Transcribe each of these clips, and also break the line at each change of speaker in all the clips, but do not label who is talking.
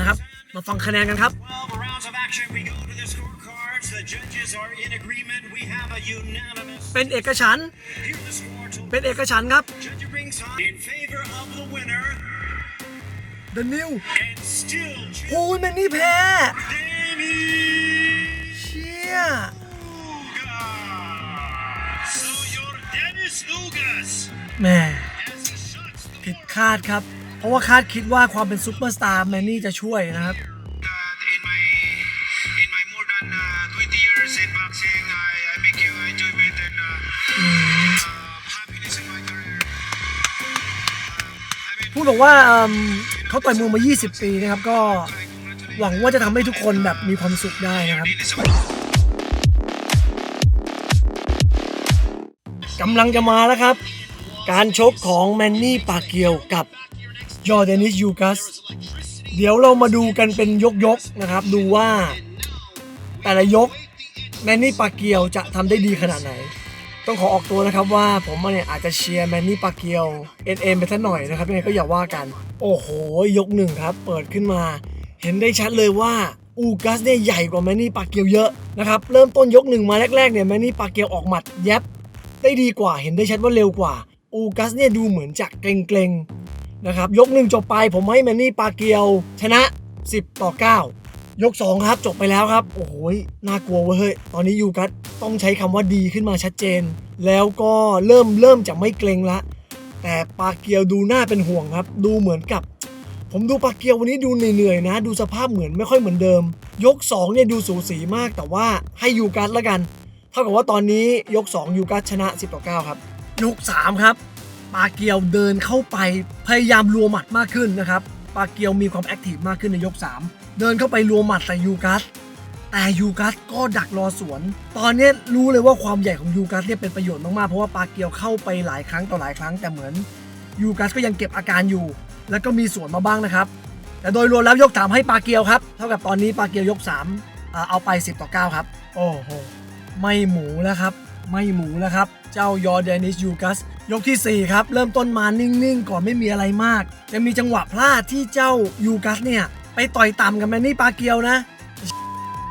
นะครับ มาฟังคะแนนกันครับ
12 rounds of action. We go to the scorecards. The judges are in agreement. We have a unanimous.
เป็นเอกฉันท์
Here the score to
เป็นเอกฉันท์ครับ
judge ringside in favor of the winner.
The New
And still
โอ้ยแมนนี่แพ้
Danny
เชี่ย
Ugas. So you're Dennis Ugas
แหม่
as he shuts the
ผิดคาดครับ เพราะว่าคาดคิดว่าความเป็นซูเปอร์สตาร์แมนนี่จะช่วยนะครับ
that in my in my more than uh, 20 years in boxing, I, I make you enjoyment and uh, uh, happiness in my career. I mean,
พูดบอกว่าเอิ่มเขาต่อยมวยมา 20 ปีนะครับ ก็
congratulations.
หวังว่าจะทำให้ทุกคนแบบมีความสุขได้นะครับ
Daily support.
กำลังจะมาแล้วครับ การชกของแมนนี่ปาเกียวกับ จอร์แดนิสยูกัส เดี๋ยวเรามาดูกันเป็นยกๆนะครับ ดูว่าแต่ละยกแมนนี่ปาเกียวจะทำได้ดีขนาดไหน ต้องขอออกตัวนะครับว่าผมเนี่ยอาจจะเชียร์แมนนี่ปาเกียวเอ็นเอ็มไปสักหน่อยนะครับยังไงก็อย่าว่ากัน โอ้โห ยกหนึ่งครับ เปิดขึ้นมา เห็นได้ชัดเลยว่าอูกัสเนี่ยใหญ่กว่าแมนนี่ปาเกียวเยอะนะครับเริ่มต้นยกหนึ่งมาแรกๆเนี่ยแมนนี่ปาเกียวออกหมัดแยบได้ดีกว่าเห็นได้ชัดว่าเร็วกว่าอูกัสเนี่ยดูเหมือนจะเกรง นะครับ ยกหนึ่งจบไปผมให้แมนนี่ปาเกียว ชนะ 10 ต่อ 9 ยก 2 ครับจบไปแล้วครับ โอ้โหน่ากลัวเว้ยตอนนี้ยูกัสต้องใช้คำว่าดีขึ้นมาชัดเจน แล้วก็เริ่มเริ่มจะไม่เกรงละ แต่ปาเกียวดูน่าเป็นห่วงครับ ดูเหมือนกับ ผมดูปาเกียววันนี้ดูเหนื่อยๆนะ ดูสภาพเหมือนไม่ค่อยเหมือนเดิม ยก2เนี่ยดูสูสีมากแต่ว่าให้ยูกัสละกัน เท่ากับว่าตอนนี้ยก 2ยูกัสชนะ 10 ต่อ 9 ครับ ยก 3 ครับ ปาเกียวเดินเข้าไปพยายามรัวหมัดมากขึ้นนะครับ ปาเกียวมีความแอคทีฟมากขึ้นในยก 3 เดินเข้าไปรัวหมัดใส่ยูกัสแต่ยูกัสก็ดักรอสวน ตอนนี้รู้เลยว่าความใหญ่ของยูกัสเนี่ยเป็นประโยชน์มากๆ เพราะว่าปาเกียวเข้าไปหลายครั้งต่อหลายครั้งแต่เหมือนยูกัสก็ยังเก็บอาการอยู่ แล้วก็มีสวนมาบ้างนะครับ แต่โดยรวมแล้วยกสามให้ปาเกียวครับ เท่ากับตอนนี้ปาเกียวยก3เอาไป 10 ต่อ 9 ครับ โอ้โห ไม่หมูแล้วครับ ไม่หมูแล้วครับ เจ้ายอร์แดนิสยูกัส ยกทีสี่ 4 ครับ เริ่มต้นมานิ่ง ๆ ก่อนไม่มีอะไรมาก จะมีจังหวะพลาดที่เจ้ายูกัสเนี่ย ไปต่อยต่ำกับแมนนี่ปาเกียวนะ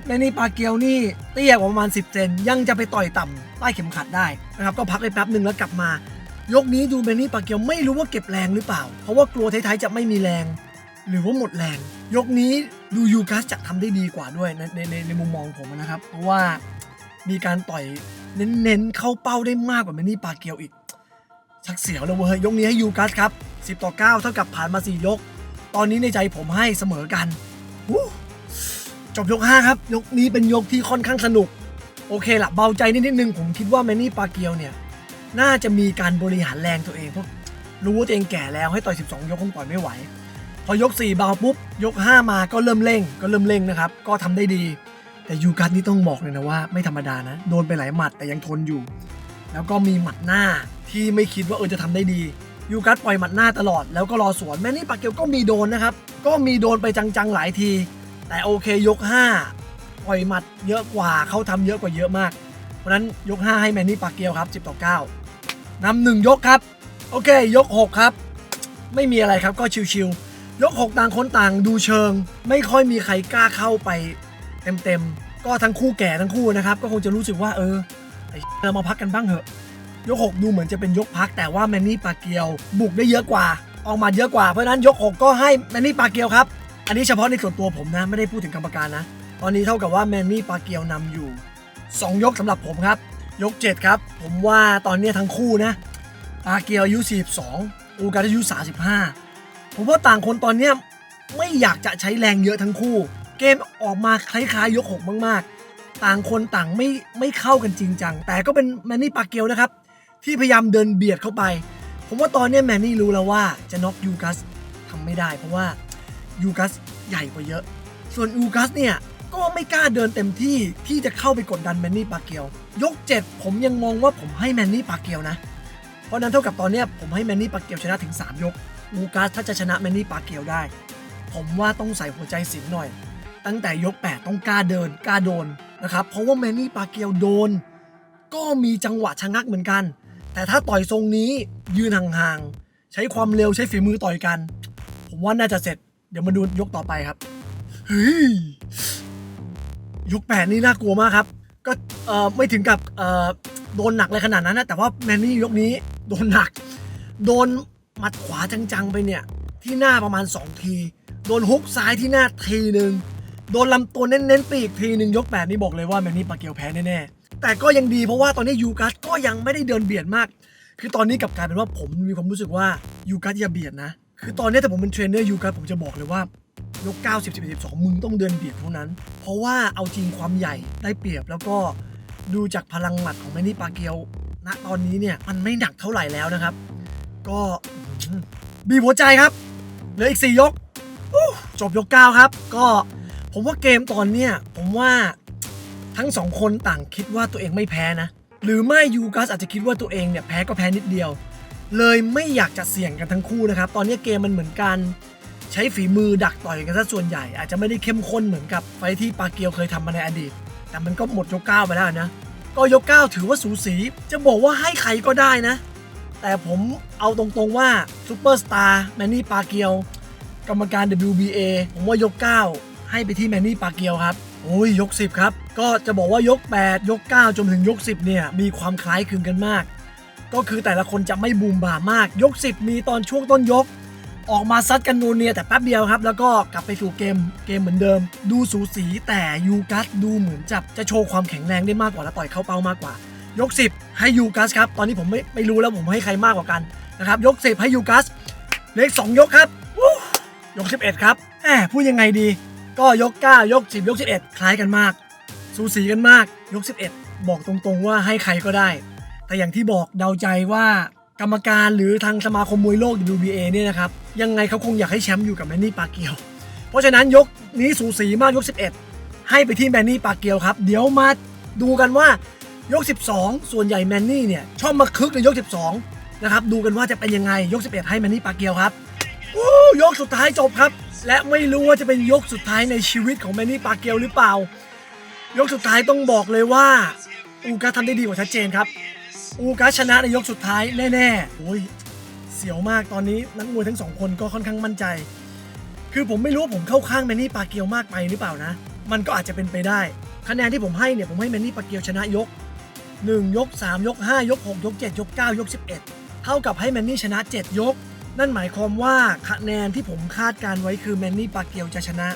แมนนี่ปาเกียวนี่เตี้ยกว่าประมาณ 10 เซนยังจะไปต่อยต่ำใต้เข็มขัดได้นะครับก็พักไปแป๊บหนึ่งแล้วกลับมา ยกนี้ดูแมนนี่ปาเกียวไม่รู้ว่าเก็บแรงหรือเปล่า เพราะว่ากลัวท้ายๆจะไม่มีแรง หรือว่าหมดแรง ยกนี้ดูยูกัสจะทำได้ดีกว่าด้วยในในในในมุมมองผมนะครับ เพราะว่ามีการต่อยเน้นๆเข้าเป้าได้มากกว่าแมนนี่ปาเกียวอีก ชักเสียวเลยเว้ยยกนี้ให้ยูกัสครับ 10 ต่อ 9 เท่ากับผ่านมา 4 ยก ตอนนี้ในใจผมให้เสมอกันจบยก 5 ครับ ยกนี้เป็นยกที่ค่อนข้างสนุก โอเคละเบาใจนิดนิดนึงผมคิดว่าแมนนี่ปาเกียวเนี่ย น่าจะมีการบริหารแรงตัวเองเพราะรู้ว่าตัวเองแก่แล้วให้ต่อย 12 ยกคงต่อยไม่ไหว พอยก 4 เบาปุ๊บ ยก 5 มาก็เริ่มเร่ง ก็เริ่มเร่งนะครับ ก็ทำได้ดี แต่ยูกัสนี่ต้องบอกเลยนะว่า ไม่ธรรมดานะ โดนไปหลายหมัดแต่ยังทนอยู่ แล้วก็มีหมัดหน้าที่ไม่คิดว่าเออจะทำได้ดียูกัสปล่อยหมัดหน้าตลอดแล้วก็รอสวนแมนนี่ปาเกียวก็มีโดนนะครับ ก็มีโดนไปจังๆหลายที แต่โอเคยก 5 ปล่อยหมัดเยอะกว่าเขาทำเยอะกว่าเยอะมาก เพราะนั้นยก 5 ให้แมนนี่ปาเกียวครับ 10 ต่อ 9นำหนึ่งยกครับ โอเค ยก 6 ครับ ไม่มีอะไรครับก็ชิวๆยก 6 ต่างคนต่างดูเชิง ไม่ค่อยมีใครกล้าเข้าไปเต็มๆก็ทั้งคู่แก่ทั้งคู่นะครับ ก็คงจะรู้สึกว่าเออ เรามาพักกันบ้างเถอะ ยก 6 ดูเหมือนจะเป็นยกพัก แต่ว่าแมนนี่ปาเกียว บุกได้เยอะกว่า ออกมาเยอะกว่า เพราะนั้นยก 6 ก็ให้แมนนี่ปาเกียวครับ อันนี้เฉพาะในส่วนตัวผมนะ ไม่ได้พูดถึงกรรมการนะ ตอนนี้เท่ากับว่าแมนนี่ปาเกียวนำอยู่ 2 ยกสำหรับผมครับ ยก 7 ครับ ผมว่าตอนนี้ทั้งคู่นะปาเกียวอายุ42อูการอายุ35ผมว่าต่างคนตอนเนี้ยไม่อยากจะใช้แรงเยอะทั้งคู่ เกมออกมาคล้ายๆ ยก 6 มากๆ ต่างคนต่างไม่ไม่เข้ากันจริงจัง แต่ก็เป็นแมนนี่ปาเกียวนะครับ ที่พยายามเดินเบียดเข้าไป ผมว่าตอนนี้แมนนี่รู้แล้วว่าจะน็อกยูกัสทำไม่ได้ เพราะว่ายูกัสใหญ่กว่าเยอะ ส่วนยูกัสเนี่ยก็ไม่กล้าเดินเต็มที่ที่จะเข้าไปกดดันแมนนี่ปาเกียว ยก 7 ผมยังมองว่าผมให้แมนนี่ปาเกียวนะ เพราะนั้นเท่ากับตอนนี้ผมให้แมนนี่ปาเกียวชนะถึง 3 ยกอูกัสถ้าจะชนะแมนนี่ปาเกียวได้ ผมว่าต้องใส่หัวใจสิงหน่อย ตั้งแต่ยก 8 ต้องกล้าเดินกล้าโดน นะครับ เพราะว่าแมนนี่ปาเกียวโดน ก็มีจังหวะชะงักเหมือนกัน แต่ถ้าต่อยทรงนี้ยืนห่างๆ ใช้ความเร็วใช้ฝีมือต่อยกัน ผมว่าน่าจะเสร็จ เดี๋ยวมาดูยกต่อไปครับเฮ้ยยกแปดนี่น่ากลัวมากครับ ก็เอ่อไม่ถึงกับเอ่อโดนหนักเลยขนาดนั้นนะแต่ว่าแมนนี่ยกนี้โดนหนัก โดนหมัดขวาจังๆไปเนี่ยที่หน้าประมาณ 2 ที โดนฮุกซ้ายที่หน้าทีหนึ่ง โดนลำตัวเน้นๆไปอีกทีหนึ่งยกแปดนี่บอกเลยว่าแมนนี่ปาเกียวแพ้แน่ๆแต่ก็ยังดีเพราะว่าตอนนี้ยูกัสก็ยังไม่ได้เดินเบียดมาก คือตอนนี้กลับกลายเป็นว่าผมมีความรู้สึกว่ายูกัสอย่าเบียดนะ คือตอนนี้แต่ผมเป็นเทรนเนอร์ยูกัสผมจะบอกเลยว่ายก9 10 11 12 มึงต้องเดินเบียดเท่านั้น เพราะว่าเอาจริงความใหญ่ได้เปรียบแล้วก็ดูจากพลังหมัดของแมนนี่ปาเกียว ณ ตอนนี้เนี่ยมันไม่หนักเท่าไหร่แล้วนะครับ ก็บีบหัวใจครับ เหลืออีก 4 ยกจบยก 9 ครับ ก็ ผมว่าเกมตอนเนี้ยผมว่าทั้งสองคนต่างคิดว่าตัวเองไม่แพ้นะ หรือไม่ยูกัสอาจจะคิดว่าตัวเองเนี่ยแพ้ก็แพ้นิดเดียว เลยไม่อยากจะเสี่ยงกันทั้งคู่นะครับ ตอนนี้เกมมันเหมือนกัน ใช้ฝีมือดักต่อยกันซะส่วนใหญ่ อาจจะไม่ได้เข้มข้นเหมือนกับไฟที่ปาเกียวเคยทำมาในอดีต แต่มันก็หมดยกเก้าไปแล้วนะ ก็ยกเก้าถือว่าสูสี จะบอกว่าให้ใครก็ได้นะ แต่ผมเอาตรงๆว่าซูเปอร์สตาร์แมนนี่ปาเกียวกรรมการ WBA ผมว่ายก9 ให้ไปที่แมนนี่ปาเกียวครับโอ้ยยก 10 ครับ ก็จะบอกว่ายก 8 ยก 9 จนถึงยก 10 เนี่ย มีความคล้ายคลึงกันมาก ก็คือแต่ละคนจะไม่บูมบ่ามาก ยก 10 มีตอนช่วงต้นยก ออกมาซัดกันนูเนียแต่แป๊บเดียวครับ แล้วก็กลับไปสู่เกมเกมเหมือนเดิม ดูสูสีแต่ยูกัสดูเหมือนจะจะโชว์ความแข็งแรงได้มากกว่าและต่อยเข้าเป้ามากกว่า ยก 10 ให้ยูกัสครับตอนนี้ผมไม่ไม่รู้แล้วผมให้ใครมากกว่ากันนะครับยก 10 ให้ยูกัสเหล็ก2ยกครับยก 11 ครับแหมพูดยังไงดี ก็ยก 9 ยก 10 ยก 11 คล้ายกันมาก สูสีกันมาก ยก 11 บอกตรงๆว่าให้ใครก็ได้ แต่อย่างที่บอกเดาใจว่ากรรมการหรือทางสมาคมมวยโลก WBA เนี่ยนะครับ ยังไงเขาคงอยากให้แชมป์อยู่กับแมนนี่ปาเกียว เพราะฉะนั้นยกนี้สูสีมากยก 11 ให้ไปที่แมนนี่ปาเกียวครับ เดี๋ยวมาดูกันว่ายก 12 ส่วนใหญ่แมนนี่เนี่ยชอบมาคึกในยก 12 นะครับ ดูกันว่าจะเป็นยังไงยก 11 ให้แมนนี่ปาเกียวครับ อู้ยกสุดท้ายจบครับ และไม่รู้ว่าจะเป็นยกสุดท้ายในชีวิตของแมนนี่ปาเกียวหรือเปล่า ยกสุดท้ายต้องบอกเลยว่า อูกาทำได้ดีกว่าชัดเจนครับ อูกาชนะในยกสุดท้ายแน่ๆโอ้ยเสียวมากตอนนี้นักมวยทั้งสองคนก็ค่อนข้างมั่นใจ คือผมไม่รู้ว่าผมเข้าข้างแมนนี่ปาเกียวมากไปหรือเปล่านะ มันก็อาจจะเป็นไปได้ คะแนนที่ผมให้เนี่ยผมให้แมนนี่ปาเกียวชนะยก 1 ยก 3 ยก 5 ยก 6 ยก 7 ยก 9 ยก 11 เท่ากับให้แมนนี่ชนะ 7 ยก นั่นหมายความว่าคะแนนที่ผมคาดการไว้คือแมนนี่ปาเกียวจะชนะ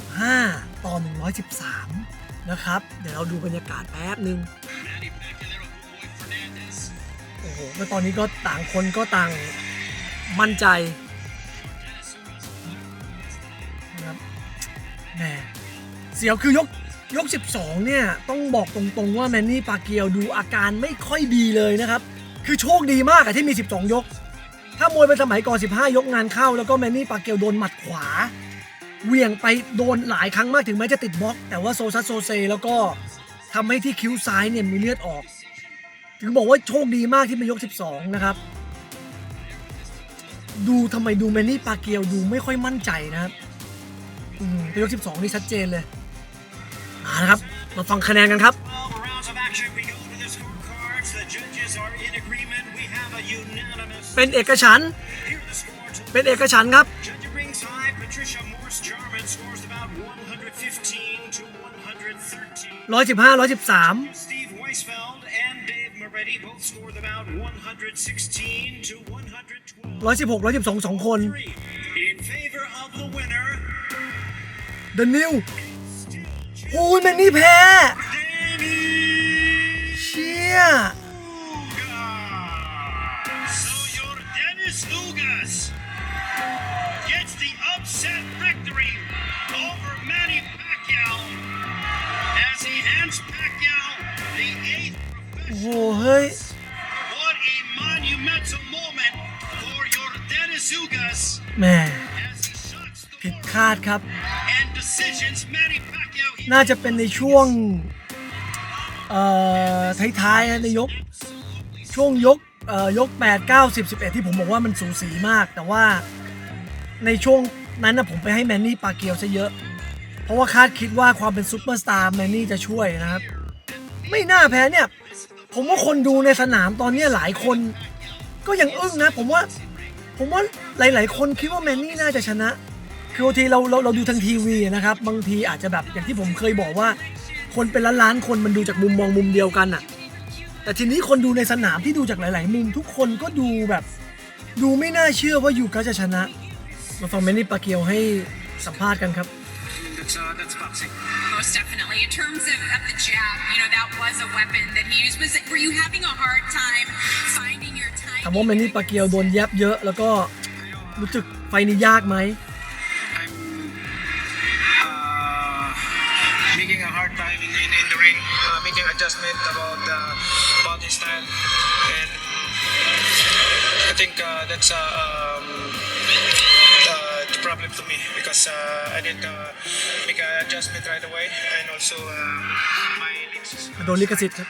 115 ต่อ 113 นะครับ เดี๋ยวเราดูบรรยากาศแป๊บหนึ่งโอ้โหแล้วตอนนี้ก็ต่างคนก็ต่างมั่นใจนะครับแหมเสียวคือยกยก 12 เนี่ย ต้องบอกตรงๆว่าแมนนี่ปาเกียวดูอาการไม่ค่อยดีเลยนะครับ คือโชคดีมากอะที่มี 12 ยก ถ้ามวยเป็นสมัยก่อน 15 ยกงานเข้า แล้วก็แมนนี่ปาเกียวโดนหมัดขวาเหวี่ยงไปโดนหลายครั้งมากถึงแม้จะติดบล็อก แต่ว่าโซซัสโซเซแล้วก็ทำให้ที่คิ้วซ้ายเนี่ยมีเลือดออก ถึงบอกว่าโชคดีมากที่มายก 12 นะครับ ดูทำไมดูแมนนี่ปาเกียวดูไม่ค่อยมั่นใจนะครับอืมแต่ยก 12 นี่ชัดเจนเลยมานะครับ มาฟังคะแนนกันครับ เป็นเอกฉันเป็นเอกฉันครับ
ร้อยสิบห้าร้อยสิ
บสา
มร้อยสิบหกร้อ
ยสิบสอ
งสองคน
The New โอ้ยแมนนี่แพ้ เชี่ย โอ้
professional.
โหเฮ้ย
What a monumental moment for your Dennis Ugas
แหม่
as he shocks the
ผิด
world
คาดครับ
and decisions Manny Pacquiao. he
น่าจะเป็นในช่วง เอ่อ ท้ายๆนะในยกช่วงยก เอ่อ ยก 8 9 10 11 ที่ผมบอกว่ามันสูสีมาก แต่ว่าในช่วงนั้นนะผมไปให้แมนนี่ปาเกียวซะเยอะ เพราะว่าคาดคิดว่าความเป็นซูเปอร์สตาร์แมนนี่จะช่วยนะครับ ไม่น่าแพ้เนี่ย ผมว่าคนดูในสนามตอนนี้หลายคน ก็ยังอึ้งนะ ผมว่า ผมว่าหลาย ๆ คนคิดว่าแมนนี่น่าจะชนะ คือบางทีเราเราเราดูทางทีวีนะครับ บางทีอาจจะแบบอย่างที่ผมเคยบอกว่า คนเป็นล้านล้านๆคนมันดูจากมุมมองมุมเดียวกันอะแต่ทีนี้คนดูในสนามที่ดูจากหลาย ๆ มุมทุกคนก็ดูแบบ ดูไม่น่าเชื่อว่ายูกัสจะชนะ มาฟังแมนนี่ปาเกียวให้สัมภาษณ์กันครับ
That's uh, that's boxing.
Most definitely. In terms of, of the jab, you know, that was a weapon that he used. Was it, were you having a hard time finding your time?
ถามว่าแมนนี่ปาเกียวโดนแยบเยอะ แล้วก็รู้สึกไฟนี้ยากไหม
I'm uh, making a hard time in, in, in the ring, uh, making adjustment about uh, about his style, and I think uh, that's uh, um, uh, the problem to me because uh, I didn't uh, make an adjustment right away, and also uh, my legs.
โดนลิขสิทธิ์ครับ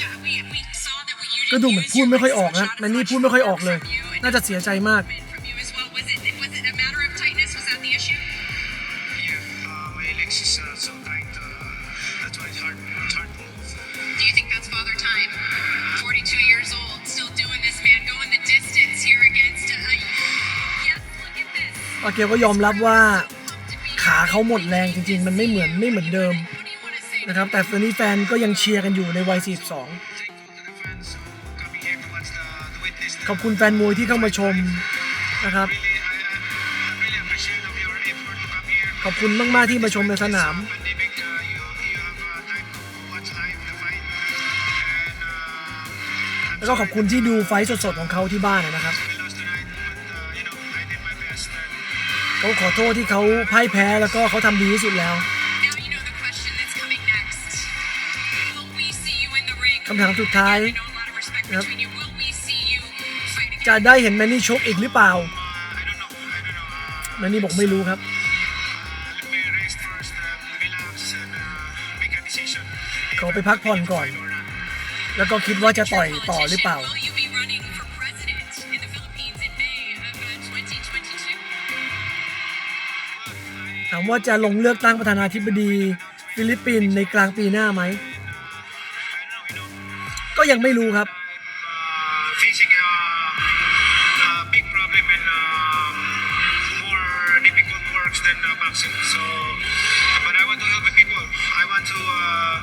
Yeah, we, we saw that what you
ก็
did
ดูเหมือน
use
พูด
your
ไม่ค่อย
legs
ออก
as a
นะ
shot
แม
as
นนี่
much
พูด
as
ไม่ค่อยออก
it
เลย
from you, and
น่าจะเสียใจมาก โอเคก็ยอมรับว่าขาเขาหมดแรงจริง ๆ มันไม่เหมือนไม่เหมือนเดิมนะครับ แต่ตอนนี้แฟนก็ยังเชียร์กันอยู่ในวัย 42 ขอบคุณแฟนมวยที่เข้ามาชมนะครับ ขอบคุณมาก ๆ ที่มาชมในสนาม แล้วก็ขอบคุณที่ดูไฟสด ๆ ของเขาที่บ้านนะครับ เขาขอโทษที่เขาพ่ายแพ้แล้วก็เขาทำดีที่สุดแล้วคำถามสุดท้าย
นะครับ
จะได้เห็นแมนนี่ชกอีกหรือเปล่าแมนนี่บอกไม่รู้ครับขอไปพักผ่อนก่อน แล้วก็คิดว่าจะต่อยต่อหรือเปล่า ถามว่าจะลงเลือกตั้งประธานาธิบดี ฟิลิปปินส์ในกลางปีหน้าไหม ก็ยังไม่รู้ครับ
than uh, boxing. So, but I want to help the people. I want to uh,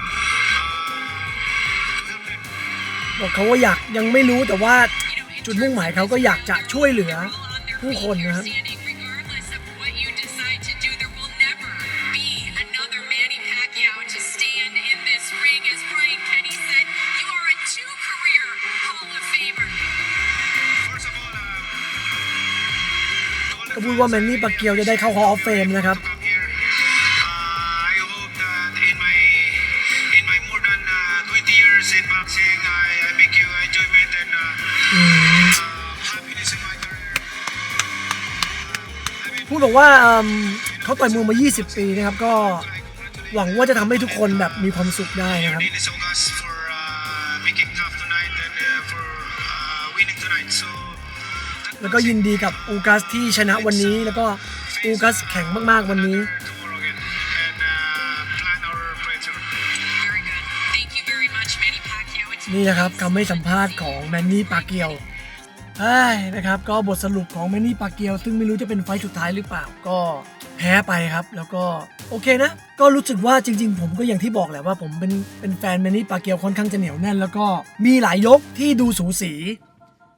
บอกเขาว่าอยากยังไม่รู้แต่ว่าจุดมุ่งหมายเขาก็อยากจะช่วยเหลือผู้คนนะครับ พูดว่าแมนนี่ปาเกียวจะได้เข้า Hall of Fame นะครับ
come here. Uh, I hope that in my in my more than uh, 20 years in boxing, I, I make you enjoyment and uh, uh, happiness in my career. I mean,
พูดบอกว่าเอิ่มเขาต่อยมวยมา 20 ปีนะครับ ก็หวังว่าจะทำให้ทุกคนแบบมีความสุขได้นะครับ แล้วก็ยินดีกับอูกัสที่ชนะวันนี้ แล้วก็อูกัสแข็งมากๆวันนี้
tomorrow again and uh, plan our future.
Very good. Thank you very much, Manny Pacquiao. It's
นี่นะครับคำให้สัมภาษณ์ของแมนนี่ปาเกียวเฮ้ยนะครับก็บทสรุปของแมนนี่ปาเกียว ซึ่งไม่รู้จะเป็นไฟต์สุดท้ายหรือเปล่าก็แพ้ไปครับ แล้วก็โอเคนะ ก็รู้สึกว่าจริง ๆ ผมก็อย่างที่บอกแหละว่าผมเป็นเป็นแฟนแมนนี่ปาเกียวค่อนข้างจะเหนียวแน่น แล้วก็มีหลายยกที่ดูสูสี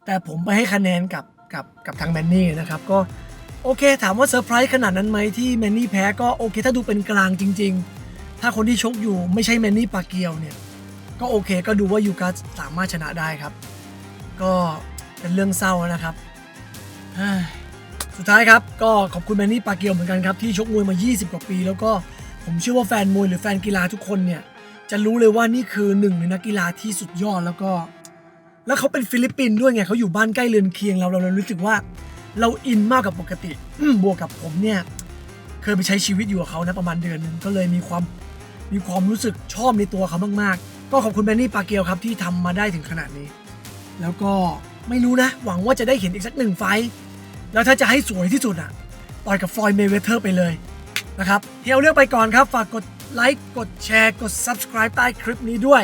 แต่ผมไปให้คะแนนกับ กับกับทางแมนนี่นะครับก็โอเค ถามว่าเซอร์ไพรส์ขนาดนั้นไหมที่แมนนี่แพ้ก็โอเค ถ้าดูเป็นกลางจริง ๆ ถ้าคนที่ชกอยู่ไม่ใช่แมนนี่ปาเกียวเนี่ยก็โอเคก็ดูว่ายูกัสสามารถชนะได้ครับ ก็เป็นเรื่องเศร้านะครับสุดท้ายครับก็ขอบคุณแมนนี่ปาเกียวเหมือนกันครับที่ชกมวยมา 20 กว่าปี แล้วก็ผมเชื่อว่าแฟนมวยหรือแฟนกีฬาทุกคนเนี่ยจะรู้เลยว่านี่คือหนึ่งในนักกีฬาที่สุดยอดแล้วก็ แล้วเขาเป็นฟิลิปปินส์ด้วยไงเขาอยู่บ้านใกล้เรือนเคียงเราเราเรารู้สึกว่า เราอินมากกับปกติบวกกับผมเนี่ยเคยไปใช้ชีวิตอยู่กับเขานะประมาณเดือนนึงก็เลยมีความมีความรู้สึกชอบในตัวเขามากๆ ก็ขอบคุณแมนนี่ปาเกียวครับที่ทำมาได้ถึงขนาดนี้ แล้วก็ไม่รู้นะ หวังว่าจะได้เห็นอีกสักหนึ่งไฟแล้วถ้าจะให้สวยที่สุดอะต่อยกับฟลอยด์เมเวเทอร์ไปเลยนะครับเฮียเอาเรื่องไปก่อนครับ ฝากกดไลค์กดแชร์กด subscribe ใต้คลิปนี้ด้วย